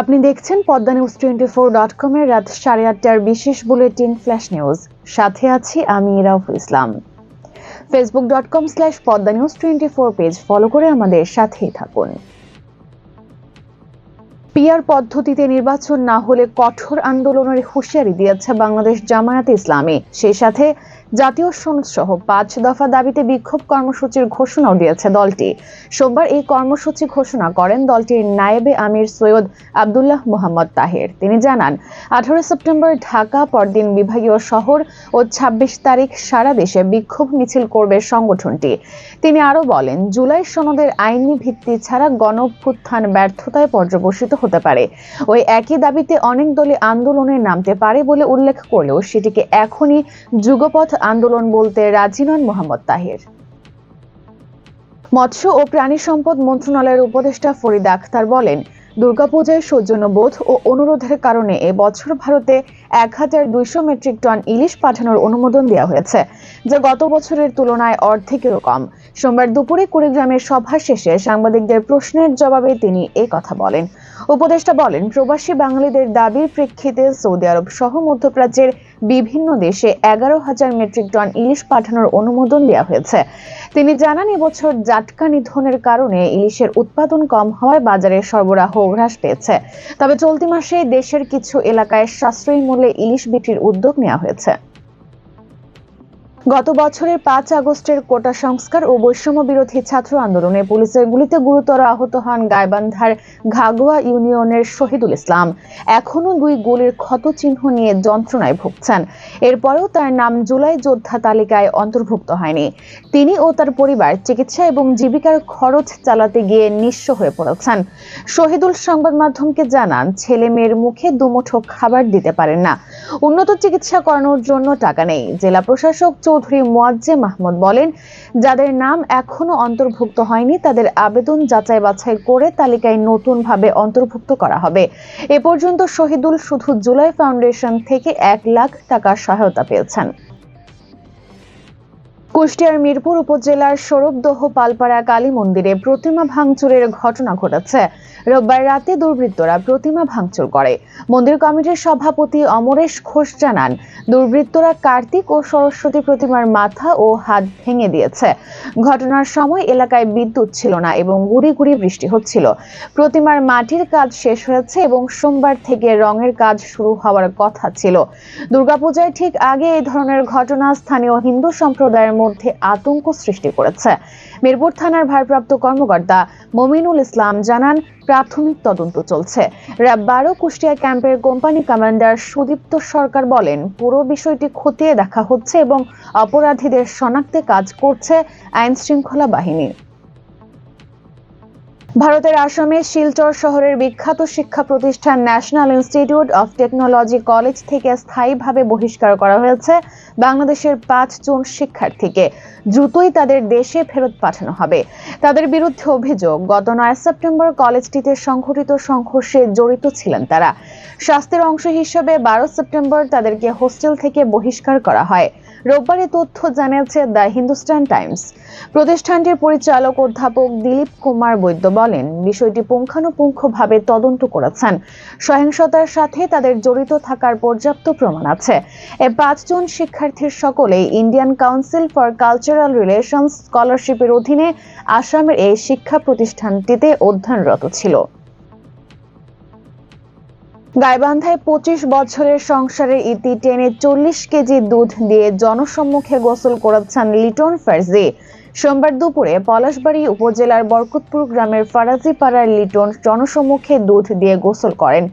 আপনি দেখছেন Padma News twenty four dot কমের রাত সাড়ে আটটার বিশেষ বুলেটিন ফ্ল্যাশ নিউজ। সাথে আছি আমি Rauful Islam. Facebook dot com slash Padma News twenty four page follow করে আমাদের সাথেই থাকুন। পিআর পদ্ধতিতে নির্বাচন না হলে কঠোর আন্দোলনের হুঁশিয়ারি দিয়েছে বাংলাদেশ জামায়াতে ইসলামী। সেই সাথে জাতীয় সনদ সহ পাঁচ দফা দাবিতে বিক্ষোভ কর্মসূচির ঘোষণাও দিয়েছে দলটি। সোমবার এই কর্মসূচি ঘোষণা করেন দলটির নায়েবে আমির সৈয়দ আবদুল্লাহ মোহাম্মদ তাহের। তিনি জানান, আঠারো সেপ্টেম্বর ঢাকা পরদিন বিভাগীয় শহর ও ২৬ তারিখ সারা দেশে বিক্ষোভ মিছিল করবে সংগঠনটি। তিনি আরও বলেন, জুলাই সনদের আইনি ভিত্তি ছাড়া গণভ্যুত্থান ব্যর্থতায় পর্যবসিত হতে পারে। ওই একই দাবিতে অনেক দলে আন্দোলনে নামতে পারে বলে উল্লেখ করলেও সেটিকে এখনই যুগপথ আন্দোলন বলতে রাজি নন মোহাম্মদ তাহির। মৎস্য ও প্রাণী সম্পদ মন্ত্রণালয়ের উপদেষ্টা ফরিদ আখতার বলেন, দুর্গাপূজায় সৌজন্যবোধ ও অনুরোধের কারণে এ বছর ভারতে এক হাজার দুইশো মেট্রিক টন ইলিশ পাঠানোর অনুমোদন দেওয়া হয়েছে, যা গত বছরের তুলনায় অর্ধেকেরও কম। সোমবার দুপুরে কুড়িগ্রামের সভা শেষে সাংবাদিকদের প্রশ্নের জবাবে তিনি এই কথা বলেন। উপদেষ্টা বলেন, প্রবাসী বাঙালিদের দাবির প্রেক্ষিতে সৌদি আরব সহ মধ্যপ্রাচ্যের বিভিন্ন দেশে এগারো হাজার মেট্রিক টন ইলিশ পাঠানোর অনুমোদন দেওয়া হয়েছে। তিনি জানান, এবছর জাটকা নিধনের কারণে ইলিশের উৎপাদন কম হওয়ায় বাজারে সরবরাহ হ্রাস পেয়েছে। তবে চলতি মাসে দেশের কিছু এলাকায় সাশ্রয়ী মূল্যে ইলিশ বিক্রির উদ্যোগ নেওয়া হয়েছে। গত বছরের পাঁচ আগস্টের কোটা সংস্কার ও বৈষম্য বিরোধী ছাত্র আন্দোলনে পুলিশের গুলিতে গুরুতর আহত হন গাইবান্ধার ঘাগুয়া ইউনিয়নের শহীদুল ইসলাম। এখনও দুই গুলির ক্ষত চিহ্ন নিয়ে যন্ত্রণায় ভুগছেন। এরপরেও তার নাম জুলাই যোদ্ধা তালিকায় অন্তর্ভুক্ত হয়নি। তিনি ও তার পরিবার চিকিৎসা এবং জীবিকার খরচ চালাতে গিয়ে নিঃস্ব হয়ে পড়েছেন। শহীদুল সংবাদ মাধ্যমকে জানান ছেলে মেয়ের মুখে দুমুঠো খাবার দিতে পারেন না। উন্নত চিকিৎসা করানোর জন্য টাকা নেই। জেলা প্রশাসক চৌধুরী মোয়াজ্জে মাহমুদ বলেন, যাদের নাম এখনও অন্তর্ভুক্ত হয়নি, তাদের আবেদন যাচাই বাছাই করে তালিকায় নতুনভাবে অন্তর্ভুক্ত করা হবে। এ পর্যন্ত শহীদুল শুধু জুলাই ফাউন্ডেশন থেকে এক লাখ টাকা সহায়তা পেয়েছেন। কুষ্টিয়ার মিরপুর উপজেলার সৌরভদহ পালপাড়া কালী মন্দিরে প্রতিমা ভাঙচুরের ঘটনা ঘটেছে। রোববার রাতে দুর্বৃত্তরা প্রতিমা ভাঙচুর করে। মন্দির কমিটির সভাপতি অমরেশ ঘোষ জানান, দুর্বৃত্তরা কার্তিক ও সরস্বতী প্রতিমার মাথা ও হাত ভেঙে দিয়েছে। ঘটনার সময় এলাকায় বিদ্যুৎ ছিল না এবং গুড়ি গুড়ি বৃষ্টি হচ্ছিল। প্রতিমার মাটির কাজ শেষ হয়েছে এবং সোমবার থেকে রঙের কাজ শুরু হওয়ার কথা ছিল। দুর্গাপূজায় ঠিক আগে এই ধরনের ঘটনা স্থানীয় হিন্দু সম্প্রদায়ের মধ্যে আতঙ্ক সৃষ্টি করেছে। মিরপুর থানার ভারপ্রাপ্ত কর্মকর্তা মমিনুল ইসলাম জানান, প্রাথমিক তদন্ত চলছে। র্যাব বারো কুষ্টিয়া ক্যাম্পের কোম্পানি কমান্ডার সুদীপ্ত সরকার বলেন, পুরো বিষয়টি খতিয়ে দেখা হচ্ছে এবং অপরাধীদের শনাক্তে কাজ করছে আইন শৃঙ্খলা বাহিনী। ভারতের আসামে শিলচর শহরের বিখ্যাত শিক্ষা প্রতিষ্ঠান National Institute of Technology college থেকে স্থায়ীভাবে বহিষ্কার করা হয়েছে বাংলাদেশের পাঁচ জন শিক্ষার্থীকে। দ্রুতই তাদের দেশে ফেরত পাঠানো হবে। তাদের বিরুদ্ধে অভিযোগ, গত নয় সেপ্টেম্বর কলেজটিতে সংঘটিত সংঘর্ষে জড়িত ছিলেন তারা। শাস্তির অংশ হিসেবে বারো সেপ্টেম্বর তাদেরকে হোস্টেল থেকে বহিষ্কার করা হয়। রোববার এ তথ্য জানিয়েছে দ্য হিন্দুস্তান টাইমস। প্রতিষ্ঠানটির পরিচালক অধ্যাপক দিলীপ কুমার বৈদ্য বলেন, বিষয়টি পুঙ্খানুপুঙ্খভাবে তদন্ত করেছেন। সহিংসতার সাথে তাদের জড়িত থাকার পর্যাপ্ত প্রমাণ আছে। এ পাঁচজন শিক্ষার্থীর সকলেই Indian Council for Cultural Relations স্কলারশিপের অধীনে আসামের এই শিক্ষা প্রতিষ্ঠানটিতে অধ্যয়নরত ছিল। গাইবান্ধায় পঁচিশ বছরের সংসারের ইতি টেনে চল্লিশ কেজি দুধ দিয়ে জনসম্মুখে গোসল করেছেন লিটন ফার্জি। সোমবার দুপুরে পলাশবাড়ী উপজেলার বরকতপুর গ্রামের ফারাজি পাড়ার লিটন জনসম্মুখে দুধ দিয়ে গোসল করেন।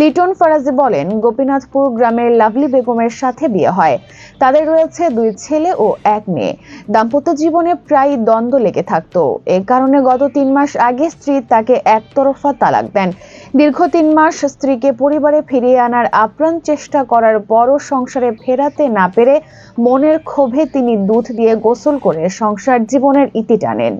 লিটন ফারাজি বলেন, গোপীনাথপুর গ্রামের লাভলি বেগমের সাথে বিয়ে হয়। তাদের রয়েছে দুই ছেলে ও এক মেয়ে। দাম্পত্য জীবনে প্রায় দ্বন্দ্ব লেগে থাকতো। এ কারণে গত তিন মাস আগে স্ত্রী তাকে একতরফা তালাক দেন। দীর্ঘ তিন মাস স্ত্রীকে পরিবারে ফিরিয়ে আনার আপ্রাণ চেষ্টা করার পরও সংসারে ফেরাতে না পেরে মনের ক্ষোভে তিনি দুধ দিয়ে গোসল করে সংসার জীবনের ইতি টানেন।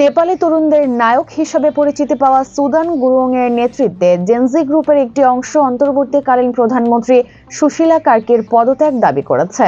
নেপালি তরুণদের নায়ক হিসেবে পরিচিতি পাওয়া সুদান গুরুং এর নেতৃত্বে জেনজি গ্রুপের একটি অংশ অন্তর্বর্তীকালীন প্রধানমন্ত্রী সুশীলা কার্কির পদত্যাগ দাবি করেছে।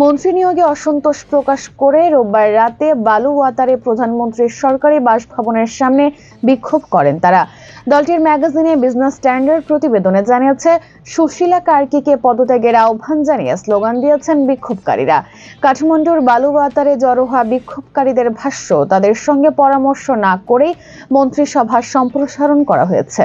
মন্ত্রী নিয়োগে অসন্তোষ প্রকাশ করে রোববার রাতে বালুওয়াতারে প্রধানমন্ত্রীর সরকারি বাসভবনের সামনে বিক্ষোভ করেন তারা। দলটির ম্যাগাজিনে বিজনেস স্ট্যান্ডার্ড প্রতিবেদনে জানিয়েছে, সুশীলা কার্কিকে পদত্যাগের আহ্বান জানিয়ে স্লোগান দিয়েছেন বিক্ষোভকারীরা। কাঠমান্ডুর বালুবাতারে জড়ো হওয়া বিক্ষোভকারীদের ভাষ্য, তাদের সঙ্গে পরামর্শ না করেই মন্ত্রিসভা সম্প্রসারণ করা হয়েছে।